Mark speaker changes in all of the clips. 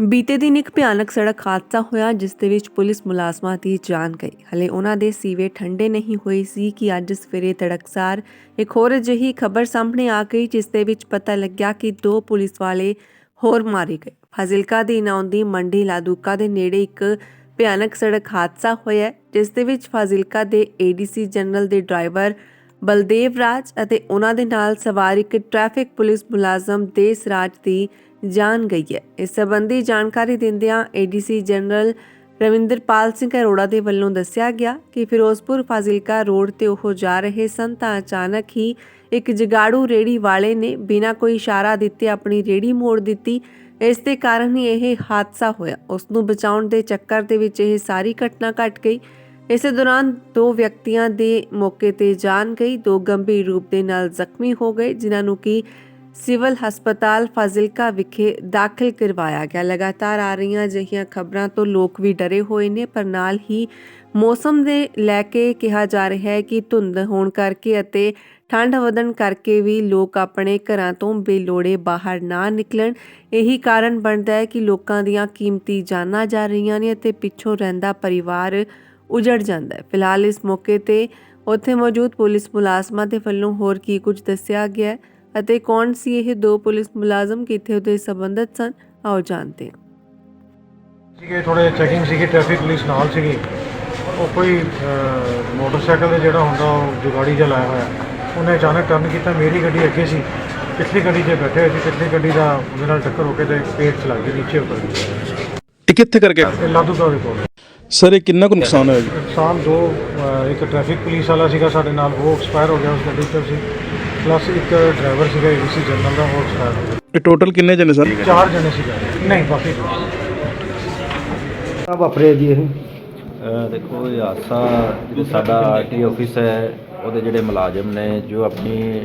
Speaker 1: ਬੀਤੇ ਦਿਨ ਇੱਕ ਭਿਆਨਕ ਸੜਕ ਹਾਦਸਾ ਹੋਇਆ, ਜਿਸ ਦੇ ਵਿੱਚ ਪੁਲਿਸ ਮੁਲਾਜ਼ਮਾਂ ਦੀ ਜਾਨ ਗਈ। ਹਲੇ ਉਹਨਾਂ ਦੇ ਸੀਵੇ ਠੰਡੇ ਨਹੀਂ ਹੋਏ ਸੀ ਕਿ ਅੱਜ ਸਵੇਰੇ ਤੜਕਸਾਰ ਇੱਕ ਹੋਰ ਅਜਿਹੀ ਖਬਰ ਸਾਹਮਣੇ ਆ ਗਈ, ਜਿਸ ਦੇ ਵਿੱਚ ਪਤਾ ਲੱਗਿਆ ਕਿ ਦੋ ਪੁਲਿਸ ਵਾਲੇ ਹੋਰ ਮਾਰੇ ਗਏ। ਫਾਜ਼ਿਲਕਾ ਦੀ ਨੌਂਦੀ ਮੰਡੀ ਲਾਦੂਕਾ ਦੇ ਨੇੜੇ ਇੱਕ ਭਿਆਨਕ ਸੜਕ ਹਾਦਸਾ ਹੋਇਆ ਜਿਸ ਦੇ ਵਿੱਚ ਫਾਜ਼ਿਲਕਾ ਦੇ ਏਡੀਸੀ ਜਨਰਲ ਦੇ ਡਰਾਈਵਰ ਬਲਦੇਵ ਰਾਜ ਅਤੇ ਉਹਨਾਂ ਦੇ ਨਾਲ ਸਵਾਰ ਇੱਕ ਟ੍ਰੈਫਿਕ ਪੁਲਿਸ ਮੁਲਾਜ਼ਮ ਦੇਸ ਰਾਜ ਦੀ ਜਾਣ ਗਈ ਹੈ। ਇਸ ਸੰਬੰਧੀ ਜਾਣਕਾਰੀ ਦਿੰਦਿਆਂ ਏਡੀਸੀ ਜਨਰਲ ਰਵਿੰਦਰਪਾਲ ਸਿੰਘ ਅਰੋੜਾ ਦੇ ਵੱਲੋਂ ਦੱਸਿਆ ਗਿਆ ਕਿ ਫਿਰੋਜ਼ਪੁਰ ਫਾਜ਼ਿਲਕਾ ਰੋਡ ਤੇ ਉਹ ਜਾ ਰਹੇ ਸਨ ਤਾਂ ਅਚਾਨਕ ਹੀ ਇੱਕ ਜਗਾੜੂ ਰੇੜੀ ਵਾਲੇ ਨੇ ਬਿਨਾਂ ਕੋਈ ਇਸ਼ਾਰਾ ਦਿੱਤੇ ਆਪਣੀ ਰੇੜੀ ਮੋੜ ਦਿੱਤੀ। ਇਸ ਦੇ ਕਾਰਨ ਹੀ ਇਹ ਹਾਦਸਾ ਹੋਇਆ। ਉਸ ਨੂੰ ਬਚਾਉਣ ਦੇ ਚੱਕਰ ਦੇ ਵਿੱਚ ਇਹ ਸਾਰੀ ਘਟਨਾ ਘਟ ਗਈ। ਇਸੇ ਦੌਰਾਨ ਦੋ ਵਿਅਕਤੀਆਂ ਦੇ ਮੌਕੇ ਤੇ ਜਾਨ ਗਈ। ਦੋ ਗੰਭੀਰ ਰੂਪ ਦੇ ਨਾਲ ਜ਼ਖਮੀ ਹੋ ਗਏ, ਜਿਨ੍ਹਾਂ ਨੂੰ ਕਿ ਸਿਵਲ ਹਸਪਤਾਲ ਫਾਜ਼ਿਲਕਾ ਵਿਖੇ ਦਾਖਲ ਕਰਵਾਇਆ ਗਿਆ। ਲਗਾਤਾਰ ਆ ਰਹੀਆਂ ਅਜਿਹੀਆਂ ਖਬਰਾਂ ਤੋਂ ਲੋਕ ਵੀ ਡਰੇ ਹੋਏ ਨੇ, ਪਰ ਨਾਲ ਹੀ ਮੌਸਮ ਦੇ ਲੈ ਕੇ ਕਿਹਾ ਜਾ ਰਿਹਾ ਹੈ ਕਿ ਧੁੰਦ ਹੋਣ ਕਰਕੇ ਅਤੇ ਠੰਡ ਵਧਣ ਕਰਕੇ ਵੀ ਲੋਕ ਆਪਣੇ ਘਰਾਂ ਤੋਂ ਬੇਲੋੜੇ ਬਾਹਰ ਨਾ ਨਿਕਲਣ। ਇਹੀ ਕਾਰਨ ਬਣਦਾ ਹੈ ਕਿ ਲੋਕਾਂ ਦੀਆਂ ਕੀਮਤੀ ਜਾਨਾਂ ਜਾ ਰਹੀਆਂ ਨੇ ਅਤੇ ਪਿੱਛੋਂ ਰਹਿੰਦਾ ਪਰਿਵਾਰ ਉਜੜ ਜਾਂਦਾ ਹੈ। ਫਿਲਹਾਲ ਇਸ ਮੌਕੇ ਤੇ ਉੱਥੇ ਮੌਜੂਦ ਪੁਲਿਸ ਮੁਲਾਜ਼ਮਾਂ ਦੇ ਵੱਲੋਂ ਹੋਰ ਕੀ ਕੁਝ ਦੱਸਿਆ ਗਿਆ ਹੈ। ਅਤੇ ਕੌਣ ਸੀ ਇਹ ਦੋ ਪੁਲਿਸ ਮੁਲਾਜ਼ਮ ਕਿੱਥੇ ਉਹਦੇ ਸੰਬੰਧਿਤ ਸਨ? ਆਓ ਜਾਣਦੇ ਹਾਂ।
Speaker 2: ਸੀਗੇ ਥੋੜੇ ਚੈਕਿੰਗ ਸੀਗੀ ਟ੍ਰੈਫਿਕ ਪੁਲਿਸ ਨਾਲ ਸੀਗੀ। ਉਹ ਕੋਈ ਅਹ, ਮੋਟਰਸਾਈਕਲ ਤੇ ਜਿਹੜਾ ਹੁੰਦਾ ਉਹ ਜੁਗਾੜੀ ਜਿਹਾ ਲਾਇਆ ਹੋਇਆ। ਉਹਨੇ ਅਚਾਨਕ ਟਰਨ ਕੀਤਾ ਮੇਰੀ ਗੱਡੀ ਅੱਗੇ ਸੀ। ਪਿਛਲੀ ਗੱਡੀ 'ਤੇ ਬੈਠੇ ਹੋਏ ਸੀ ਪਿਛਲੀ ਗੱਡੀ ਦਾ ਉਹਦੇ ਨਾਲ ਟੱਕਰ ਹੋ ਕੇ ਤੇ ਪੇਟ 'ਚ ਲੱਗ ਗਈ ਨੀਚੇ ਉਤਰ ਗਈ।
Speaker 3: ਇਹ ਕਿੱਥੇ ਕਰਕੇ?
Speaker 2: ਇਹ ਲਾਦੂਗਾ ਦੇ ਕੋਲ
Speaker 3: ਸਰ ਇਹ ਕਿੰਨਾ ਕੁ ਨੁਕਸਾਨ ਹੋਇਆ ਜੀ?
Speaker 2: ਨੁਕਸਾਨ ਦੋ ਅਹ, ਇੱਕ ਟ੍ਰੈਫਿਕ ਪੁਲਿਸ ਵਾਲਾ ਸੀਗਾ ਸਾਡੇ ਨਾਲ ਉਹ ਐਕਸਪਾਇਰ ਹੋ ਗਿਆ ਉਸ ਗੱਡੀ 'ਚ ਸੀ। ਪਲੱਸ ਇੱਕ ਡਰਾਈਵਰ ਸੀਗਾ ਏਬੀਸੀ ਜਨਰਲ ਦਾ ਉਹ ਐਕਸਪਾਇਰ ਹੋ ਗਿਆ।
Speaker 3: ਇਹ ਟੋਟਲ ਕਿੰਨੇ ਜਣੇ ਸਰ?
Speaker 2: ਚਾਰ ਜਣੇ ਸੀਗੇ। ਨਹੀਂ ਬਾਕੀ
Speaker 4: ਆ ਵਾਪਰਿਆ ਜੀ ਇਹ?
Speaker 5: ਅ, ਦੇਖੋ ਇਹ ਹਾਦਸਾ ਜਿਹੜਾ ਸਾਡਾ ਆਰਟੀ ਆਫਿਸ ਹੈ ਉਹਦੇ ਜਿਹੜੇ ਮੁਲਾਜ਼ਮ ਨੇ ਜੋ ਆਪਣੀ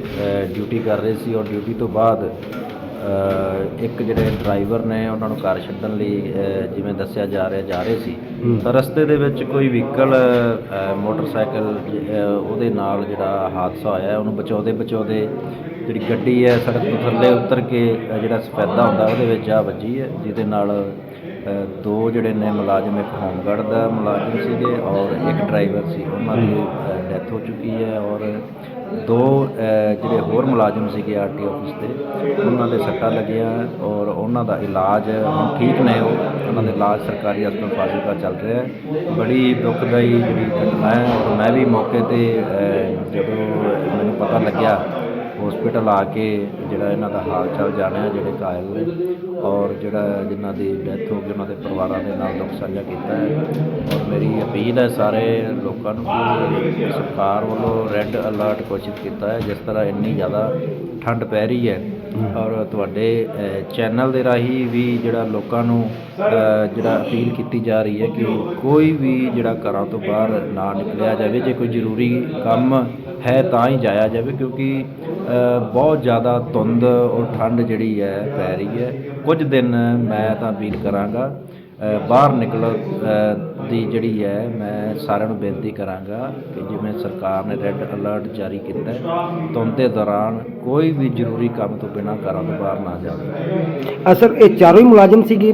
Speaker 5: ਡਿਊਟੀ ਕਰ ਰਹੇ ਸੀ ਔਰ ਡਿਊਟੀ ਤੋਂ ਬਾਅਦ ਇੱਕ ਜਿਹੜੇ ਡਰਾਈਵਰ ਨੇ ਉਹਨਾਂ ਨੂੰ ਘਰ ਛੱਡਣ ਲਈ ਜਿਵੇਂ ਦੱਸਿਆ ਜਾ ਰਿਹਾ ਜਾ ਰਹੇ ਸੀ। ਤਾਂ ਰਸਤੇ ਦੇ ਵਿੱਚ ਕੋਈ ਵਹੀਕਲ ਮੋਟਰਸਾਈਕਲ ਉਹਦੇ ਨਾਲ ਜਿਹੜਾ ਹਾਦਸਾ ਹੋਇਆ ਉਹਨੂੰ ਬਚਾਉਂਦੇ ਬਚਾਉਂਦੇ ਜਿਹੜੀ ਗੱਡੀ ਹੈ ਸੜਕ ਤੋਂ ਥੱਲੇ ਉਤਰ ਕੇ ਜਿਹੜਾ ਸਫੈਦਾ ਹੁੰਦਾ ਉਹਦੇ ਵਿੱਚ ਆ ਵੱਜੀ ਹੈ ਜਿਹਦੇ ਨਾਲ ਦੋ ਜਿਹੜੇ ਨੇ ਮੁਲਾਜ਼ਮ ਇੱਕ ਹੋਮਗਾਰਡ ਦਾ ਮੁਲਾਜ਼ਮ ਸੀਗੇ ਔਰ ਇੱਕ ਡਰਾਈਵਰ ਸੀ। ਉਹਨਾਂ ਦੀ ਡੈਥ ਹੋ ਚੁੱਕੀ ਹੈ ਔਰ ਦੋ ਜਿਹੜੇ ਹੋਰ ਮੁਲਾਜ਼ਮ ਸੀਗੇ ਆਰਟੀ ਆਫਿਸ ਦੇ, ਉਹਨਾਂ ਦੇ ਸੱਟਾਂ ਲੱਗੀਆਂ ਔਰ ਉਹਨਾਂ ਦਾ ਇਲਾਜ ਹੁਣ ਠੀਕ ਨੇ ਉਹ, ਉਹਨਾਂ ਦਾ ਇਲਾਜ ਸਰਕਾਰੀ ਹਸਪਤਾਲ ਫਾਜ਼ਿਲਕਾ ਚੱਲ ਰਿਹਾ ਹੈ। ਬੜੀ ਦੁਖਦਾਈ ਜਿਹੜੀ ਘਟਨਾ ਹੈ ਔਰ ਮੈਂ ਵੀ ਮੌਕੇ ਤੇ ਜਦੋਂ ਮੈਨੂੰ ਪਤਾ ਲੱਗਿਆ ਹਸਪੀਟਲ ਆ ਕੇ ਜਿਹੜਾ ਇਹਨਾਂ ਦਾ ਹਾਲ ਚਾਲ ਜਾਣਿਆ, ਜਿਹੜੇ ਘਾਇਲ ਨੇ ਔਰ ਜਿਹੜਾ ਜਿਨ੍ਹਾਂ ਦੀ ਡੈਥ ਹੋ ਗਈ, ਉਹਨਾਂ ਦੇ ਪਰਿਵਾਰਾਂ ਦੇ ਨਾਲ ਦੁੱਖ ਸਾਂਝਾ ਕੀਤਾ ਹੈ। ਔਰ ਮੇਰੀ ਅਪੀਲ ਹੈ ਸਾਰੇ ਲੋਕਾਂ ਨੂੰ ਕਿ ਸਰਕਾਰ ਵੱਲੋਂ ਰੈੱਡ ਅਲਰਟ ਘੋਸ਼ਿਤ ਕੀਤਾ ਹੈ, ਜਿਸ ਤਰ੍ਹਾਂ ਇੰਨੀ ਜ਼ਿਆਦਾ ਠੰਡ ਪੈ ਰਹੀ ਹੈ। ਔਰ ਤੁਹਾਡੇ ਚੈਨਲ ਦੇ ਰਾਹੀਂ ਵੀ ਜਿਹੜਾ ਲੋਕਾਂ ਨੂੰ ਜਿਹੜਾ ਅਪੀਲ ਕੀਤੀ ਜਾ ਰਹੀ ਹੈ ਕਿ ਕੋਈ ਵੀ ਜਿਹੜਾ ਘਰਾਂ ਤੋਂ ਬਾਹਰ ਨਾ ਨਿਕਲਿਆ ਜਾਵੇ, ਜੇ ਕੋਈ ਜ਼ਰੂਰੀ ਕੰਮ ਹੈ ਤਾਂ ਹੀ ਜਾਇਆ ਜਾਵੇ, ਕਿਉਂਕਿ ਬਹੁਤ ਜ਼ਿਆਦਾ ਧੁੰਦ ਔਰ ਠੰਡ ਜਿਹੜੀ ਹੈ, ਪੈ ਰਹੀ ਹੈ। ਕੁਝ ਦਿਨ ਮੈਂ ਤਾਂ ਅਪੀਲ ਕਰਾਂਗਾ। ਬਾਹਰ ਨਿਕਲ ਦੀ ਜਿਹੜੀ ਹੈ, ਮੈਂ ਸਾਰਿਆਂ ਨੂੰ ਬੇਨਤੀ ਕਰਾਂਗਾ ਕਿ ਜਿਵੇਂ ਸਰਕਾਰ ਨੇ ਰੈੱਡ ਅਲਰਟ ਜਾਰੀ ਕੀਤਾ ਹੈ, ਧੁੰਦ ਦੇ ਦੌਰਾਨ ਕੋਈ ਵੀ ਜ਼ਰੂਰੀ ਕੰਮ ਤੋਂ ਬਿਨਾਂ ਘਰਾਂ ਤੋਂ ਬਾਹਰ ਨਾ ਜਾਵੇ।
Speaker 4: ਆ ਸਰ, ਇਹ ਚਾਰੋਂ ਹੀ ਮੁਲਾਜ਼ਮ ਸੀਗੇ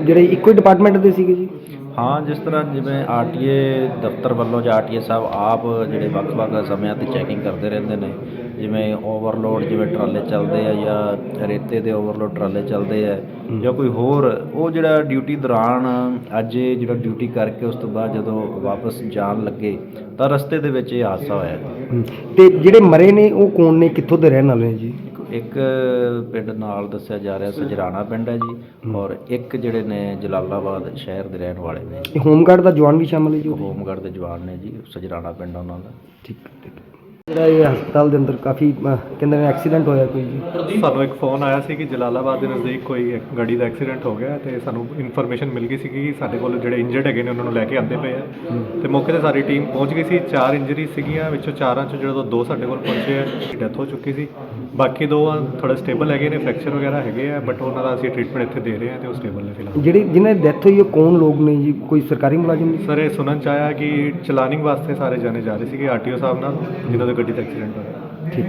Speaker 4: ਜਿਹੜੇ ਇੱਕੋ ਹੀ ਡਿਪਾਰਟਮੈਂਟ ਦੇ ਸੀਗੇ ਜੀ?
Speaker 5: ਹਾਂ ਜਿਸ ਤਰ੍ਹਾਂ ਜਿਵੇਂ ਆਰਟੀਏ ਦਫ਼ਤਰ ਵੱਲੋਂ ਜਾਂ ਆਰਟੀਏ ਸਾਹਿਬ ਆਪ ਜਿਹੜੇ ਵੱਖ-ਵੱਖ ਸਮਿਆਂ ਤੇ ਚੈਕਿੰਗ ਕਰਦੇ ਰਹਿੰਦੇ ਨੇ ਜਿਵੇਂ ਓਵਰਲੋਡ ਜਿਵੇਂ ਟਰਾਲੇ ਚੱਲਦੇ ਆ ਜਾਂ ਰੇਤੇ ਦੇ ਓਵਰਲੋਡ ਟਰਾਲੇ ਚੱਲਦੇ ਆ ਜਾਂ ਕੋਈ ਹੋਰ ਉਹ ਜਿਹੜਾ ਡਿਊਟੀ ਦੌਰਾਨ ਅੱਜ ਇਹ ਜਿਹੜਾ ਡਿਊਟੀ ਕਰਕੇ ਉਸ ਤੋਂ ਬਾਅਦ ਜਦੋਂ ਵਾਪਸ ਜਾਣ ਲੱਗੇ ਤਾਂ ਰਸਤੇ ਦੇ ਵਿੱਚ ਇਹ ਹਾਦਸਾ ਹੋਇਆ।
Speaker 4: ਤੇ ਜਿਹੜੇ ਮਰੇ ਨੇ ਉਹ ਕੌਣ ਨੇ? ਕਿੱਥੋਂ ਦੇ ਰਹਿਣ ਵਾਲੇ ਨੇ ਜੀ?
Speaker 5: ਇੱਕ ਪਿੰਡ ਨਾਲ ਦੱਸਿਆ ਜਾ ਰਿਹਾ ਸਜਰਾਣਾ ਪਿੰਡ ਹੈ ਜੀ ਔਰ ਇੱਕ ਜਿਹੜੇ ਨੇ ਜਲਾਲਾਬਾਦ ਸ਼ਹਿਰ ਦੇ ਰਹਿਣ ਵਾਲੇ ਨੇ।
Speaker 4: ਇਹ ਹੋਮਗਾਰਡ ਦਾ ਜਵਾਨ ਵੀ ਸ਼ਾਮਲ ਹੈ ਜੀ ਉਹਦੇ?
Speaker 5: ਹੋਮਗਾਰਡ ਦੇ ਜਵਾਨ ਨੇ ਜੀ ਸਜਰਾਣਾ ਪਿੰਡ ਉਹਨਾਂ ਦਾ।
Speaker 4: ਠੀਕ ਹੈ, ਠੀਕ ਹੈ। ਜਿਹੜਾ ਇਹ ਹਸਪਤਾਲ ਦੇ ਅੰਦਰ ਕਾਫੀ ਅਹ, ਕਹਿੰਦੇ ਨੇ ਐਕਸੀਡੈਂਟ ਹੋਇਆ ਕੋਈ ਜੀ?
Speaker 6: ਸਾਨੂੰ ਇੱਕ ਫੋਨ ਆਇਆ ਸੀ ਕਿ ਜਲਾਲਾਬਾਦ ਦੇ ਨਜ਼ਦੀਕ ਕੋਈ ਇੱਕ ਗੱਡੀ ਦਾ ਐਕਸੀਡੈਂਟ ਹੋ ਗਿਆ ਤੇ ਸਾਨੂੰ ਇਨਫੋਰਮੇਸ਼ਨ ਮਿਲ ਗਈ ਸੀ ਕਿ ਸਾਡੇ ਕੋਲ ਜਿਹੜੇ ਇੰਜਰਡ ਹੈਗੇ ਨੇ ਉਹਨਾਂ ਨੂੰ ਲੈ ਕੇ ਆਂਦੇ ਪਏ ਆ। ਤੇ ਮੌਕੇ ਤੇ ਸਾਰੀ ਟੀਮ ਪਹੁੰਚ ਗਈ ਸੀ। ਚਾਰ ਇੰਜਰੀ ਸੀਗੀਆਂ ਵਿੱਚੋਂ ਚਾਰਾਂ ਚੋਂ ਜਦੋਂ ਦੋ ਸਾਡੇ ਕੋਲ ਪਹੁੰਚੇ ਆ ਡੈਥ ਹੋ ਚੁੱਕੀ ਸੀ। ਬਾਕੀ ਦੋ ਆ ਥੋੜਾ ਸਟੇਬਲ ਹੈਗੇ ਨੇ ਫ੍ਰੈਕਚਰ ਵਗੈਰਾ ਹੈਗੇ ਆ ਬਟ ਉਹਨਾਂ ਦਾ ਅਸੀਂ ਟ੍ਰੀਟਮੈਂਟ ਇੱਥੇ ਦੇ ਰਹੇ ਹਾਂ ਤੇ ਉਹ ਸਟੇਬਲ ਨੇ ਫਿਲਹਾਲ।
Speaker 4: ਜਿਹੜੇ ਜਿਨ੍ਹਾਂ ਦੀ ਡੈਥ ਹੋਈ ਉਹ ਕੌਣ ਲੋਕ ਨੇ ਜੀ? ਕੋਈ ਸਰਕਾਰੀ ਮੁਲਾਜ਼ਮ ਨੇ?
Speaker 6: ਸਰ ਇਹ ਸੁਣਨ ਚ ਆਇਆ ਕਿ ਚਲਾਨਿੰਗ ਵਾਸਤੇ ਸਾਰੇ ਜਾਣੇ ਜਾ ਰਹੇ ਸੀਗੇ ਆਰਟੀਓ ਸਾਹਿਬ ਨਾਲ ਜਿਨ੍ਹਾਂ ਦੀ ਗੱਡੀ ਦਾ ਐਕਸੀਡੈਂਟ ਹੋਇਆ।
Speaker 4: ਠੀਕ।